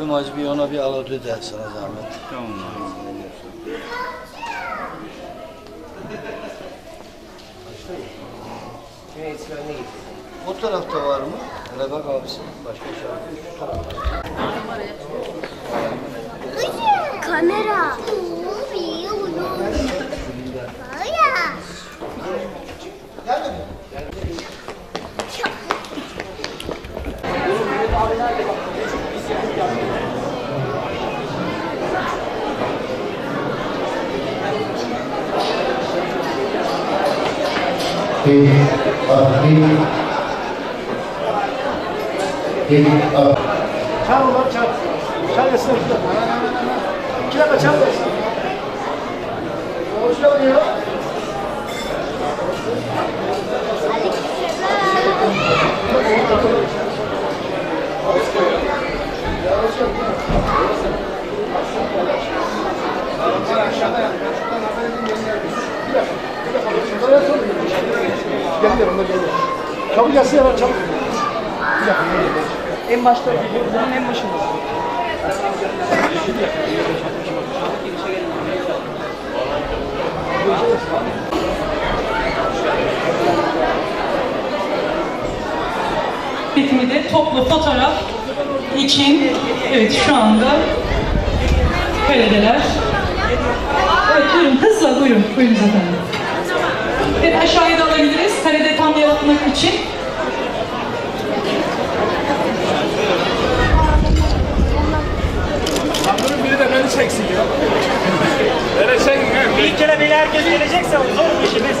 Şefim acı bir ona bir aladı de sana zahmet. Tamam abi. O tarafta var mı? Hele bak abisi. Başka şarkı tarafta. Kamera. Hayır. Hit up, hit, hit up. 잡아, 너 잡. 잘했어. 하나하나하나. 기다려, 잡아. 오시라고요. 아직 기다려. Gelin onlar gelin. Çabuk gelsin ya çabuk. Bir dakika. En başta, bunun en başında. bitimi toplu fotoğraf için evet şu anda karedeler. Evet buyurun hızla buyurun. Buyurun zaten. Evet aşağıya da alabiliriz. Karede tam yaratmak için. Bunun biri de beni çeksin ya. Beni çekin. Bir kere bile herkes gelecekse zor bir işimiz.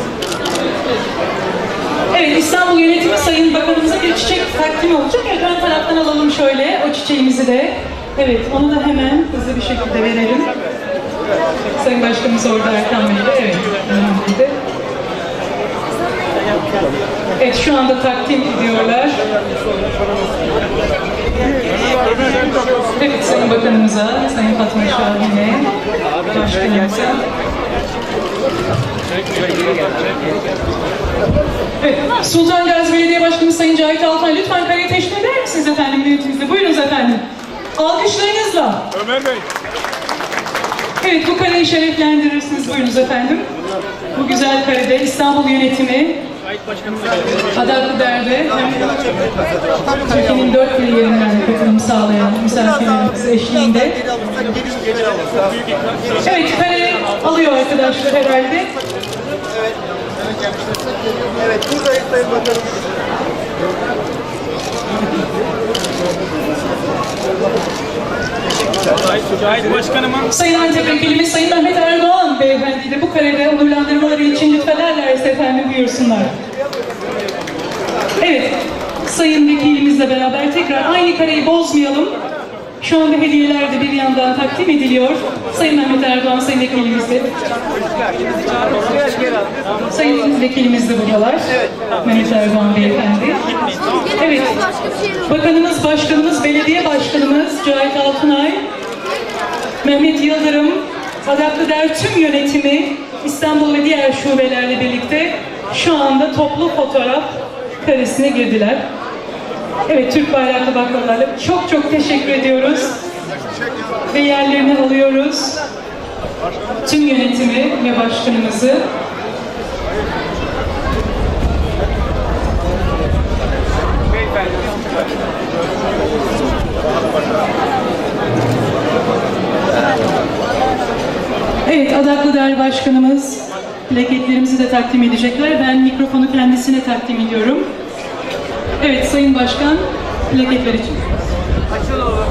Evet İstanbul Yönetimi Sayın Bakanımıza bir çiçek takdim olacak. Evet ön taraftan alalım şöyle o çiçeğimizi de. Evet onu da hemen hızlı bir şekilde verelim. Sayın Başkanımız orada Erkan Bey de. Evet. Evet şu anda takdim ediyorlar. Evet Sayın Bakanımıza, Sayın Fatma Şahin'e, Başkanımıza. Evet, Sultan Gazi Belediye Başkanı Sayın Cahit Altay lütfen kareye teşrif eder misiniz efendim yönetimizde? Buyurunuz efendim. Alkışlarınızla. Ömer Bey. Evet bu kareyi şereflendirirsiniz. Buyurunuz efendim. Bu güzel karede İstanbul yönetimi Adaklı Der'de hem Türkiye'nin dört bir yerinden katılım sağlayan misafirlerimiz eşliğinde. Evet kare alıyor arkadaşlar herhalde. Evet buradayız Sayın Bakanım. Sayın Antep Vekilimiz Sayın Mehmet Erdoğan Beyefendi de bu karede onurlandırmaları için lütfederlerse efendim buyursunlar. Evet, Sayın Vekilimizle beraber tekrar aynı kareyi bozmayalım. Şu anda hediyeler de bir yandan takdim ediliyor. Sayın Mehmet Erdoğan, Sayın Vekilimiz. Sayın Vekilimiz de buradalar. Mehmet Erdoğan Beyefendi. Evet, Bakanımız, Başkanımız, Belediye Başkanımız Cahit Altunay, Mehmet Yıldırım, Adaklı Der tüm yönetimi İstanbul ve diğer şubelerle birlikte şu anda toplu fotoğraf karesine girdiler. Evet Türk bayraklı baklavalarla çok çok teşekkür ediyoruz. Ve yerlerini alıyoruz. Tüm yönetimi ve başkanımızı. Evet, Adaklı Değerli Başkanımız plaketlerimizi de takdim edecekler. Ben mikrofonu kendisine takdim ediyorum. Evet, Sayın Başkan, plaketler için. Açıl oğlum.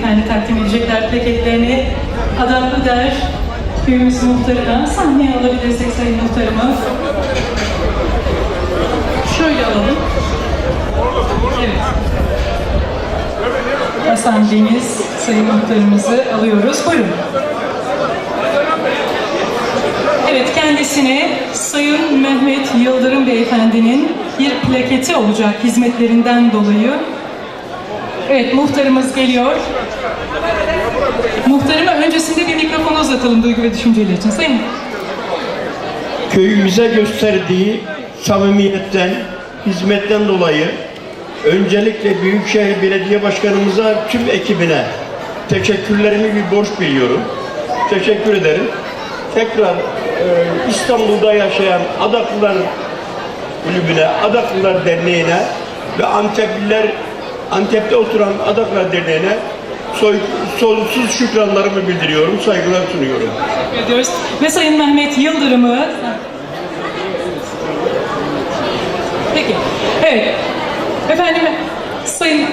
Hanımefendi takdim edecekler plaketlerini. Adaklı der köyümüz muhtarına. Sahneye alabilirsek sayın muhtarımı. Şöyle alalım. Evet. Hasan Deniz sayın muhtarımızı alıyoruz. Buyurun. Evet kendisine Sayın Mehmet Yıldırım Beyefendinin bir plaketi olacak hizmetlerinden dolayı. Evet muhtarımız geliyor. Muhtarıma öncesinde bir mikrofonu uzatalım duygu ve düşünceleri için. Sayın köyümüze gösterdiği samimiyetten, hizmetten dolayı öncelikle Büyükşehir Belediye Başkanımıza, tüm ekibine teşekkürlerimi bir borç biliyorum. Teşekkür ederim. Tekrar e, İstanbul'da yaşayan Adaklılar Kulübü'ne, Adaklılar Derneği'ne ve Antepliler, Antep'te oturan Adaklılar Derneği'ne soy, sonsuz şükranlarımı bildiriyorum, saygılar sunuyorum. teşekkür ediyoruz. Ve Sayın Mehmet Yıldırım'ı Peki. Evet. Efendim Sayın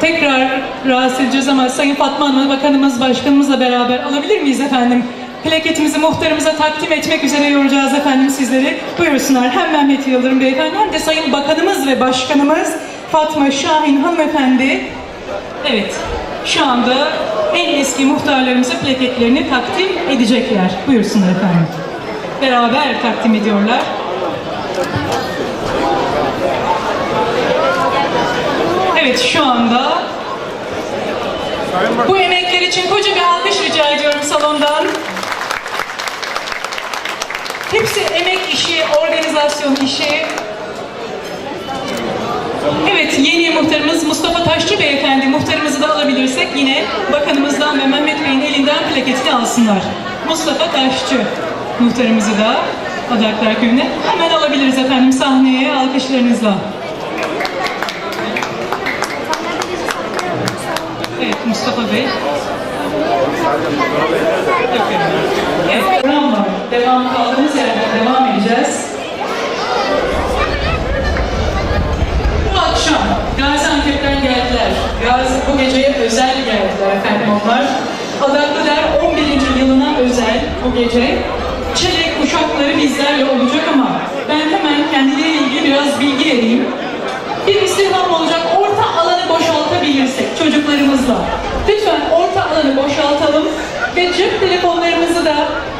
tekrar rahatsız edeceğiz ama Sayın Fatma Hanım Bakanımız Başkanımızla beraber alabilir miyiz efendim? Plaketimizi muhtarımıza takdim etmek üzere yoracağız efendim sizleri. Buyursunlar hem Mehmet Yıldırım Beyefendi hem de Sayın Bakanımız ve Başkanımız Fatma Şahin Hanımefendi. Evet, şu anda en eski muhtarlarımıza plaketlerini takdim edecekler. Buyursunlar efendim. Beraber takdim ediyorlar. Evet şu anda bu emekler için koca bir alkış rica ediyorum salondan. Hepsi emek işi, organizasyon işi. Evet, yeni muhtarımız Mustafa Taşçı Beyefendi. Muhtarımızı da alabilirsek yine bakanımızdan ve Mehmet Bey'in elinden plaketini alsınlar. Mustafa Taşçı muhtarımızı da Adaklar Köyü'ne hemen alabiliriz efendim sahneye alkışlarınızla. Evet Mustafa Bey. Evet, program var. Devam kaldığımız yerden devam edeceğiz. Bu akşam Gaziantep'ten geldiler. Gazi, bu geceye özel geldiler efendim onlar. Adaklı Der 11. yılına özel bu gece. Çelik uşakları bizlerle olacak ama ben hemen kendileriyle ilgili biraz bilgi vereyim. Bir istirham olacak. Orta alanı boşaltabilirsek çocuklarımızla. Lütfen orta alanı boşaltalım ve cep telefonlarımızı da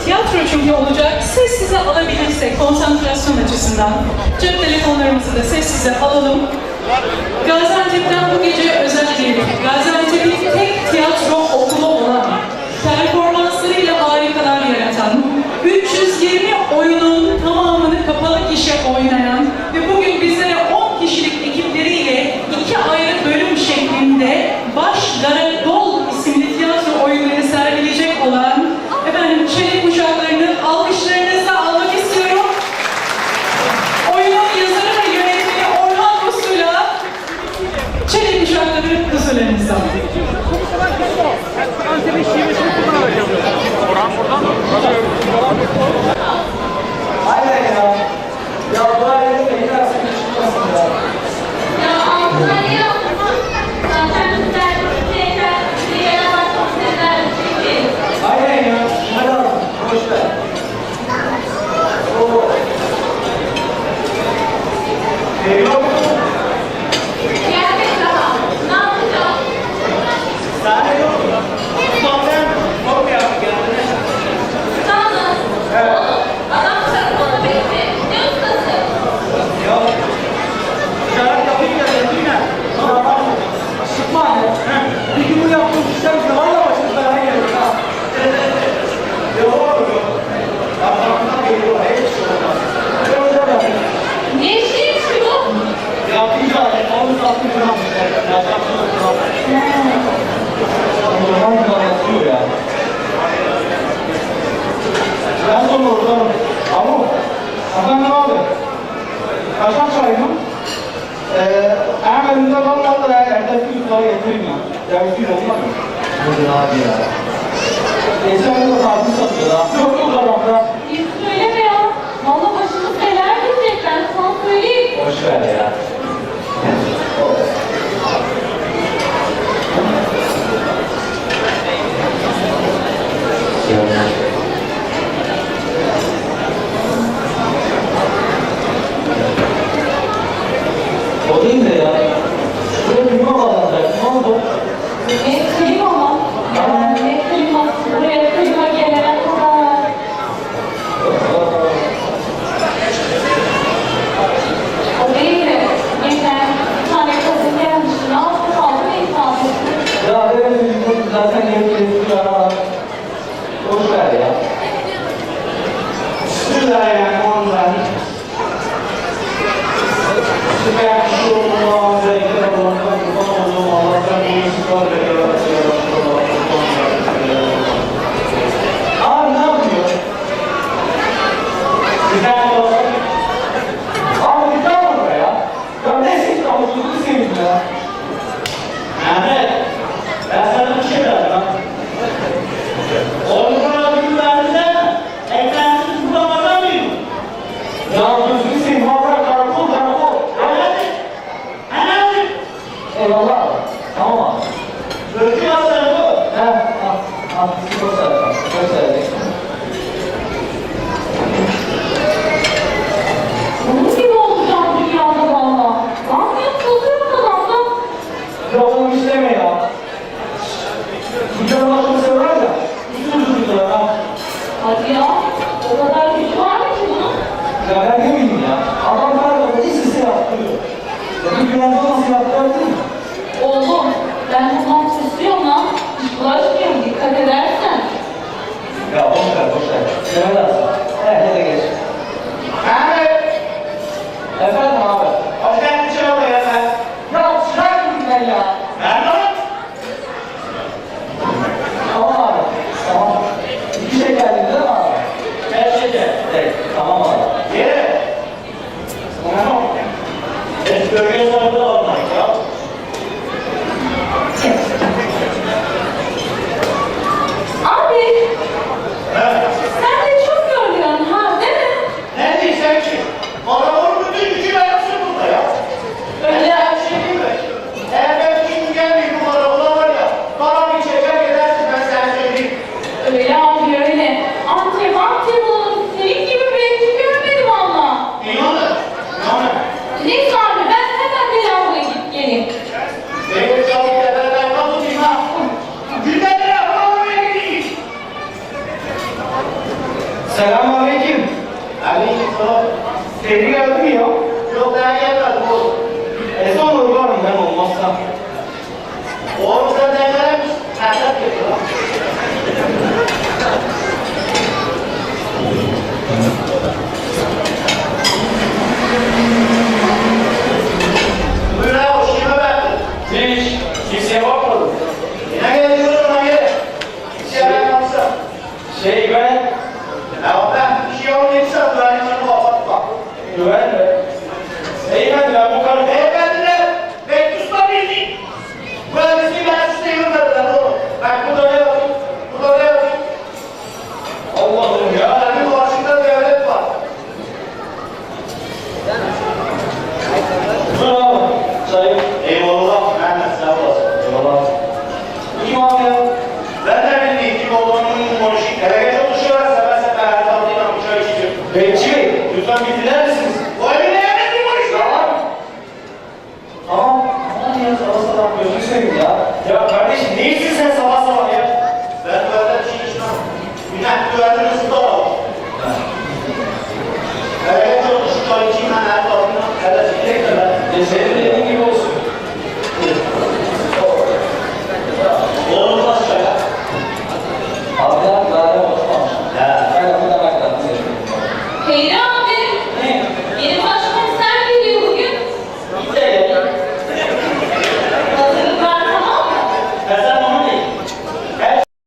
tiyatro çünkü olacak. Sessize alabilirsek konsantrasyon açısından. Cep telefonlarımızı da sessize alalım. Gaziantep'ten bu gece özel bir Gaziantep'in tek tiyatro okulu olan, yaratan, 320 oyunun tamamını kapalı gişe oynayan ve bugün bizlere 10 kişilik ekipleriyle iki ayrı yatırım ya. Dergül olmaz mı? Budur abi ya. Ecem yok abi satıyor da. Yok yok adamda. Biz söyleme ya. Valla başımız neler diyecek ben sana söyleyeyim. Boş ver ya. O değil de ya. Eyvallah abi, Descende, inimigo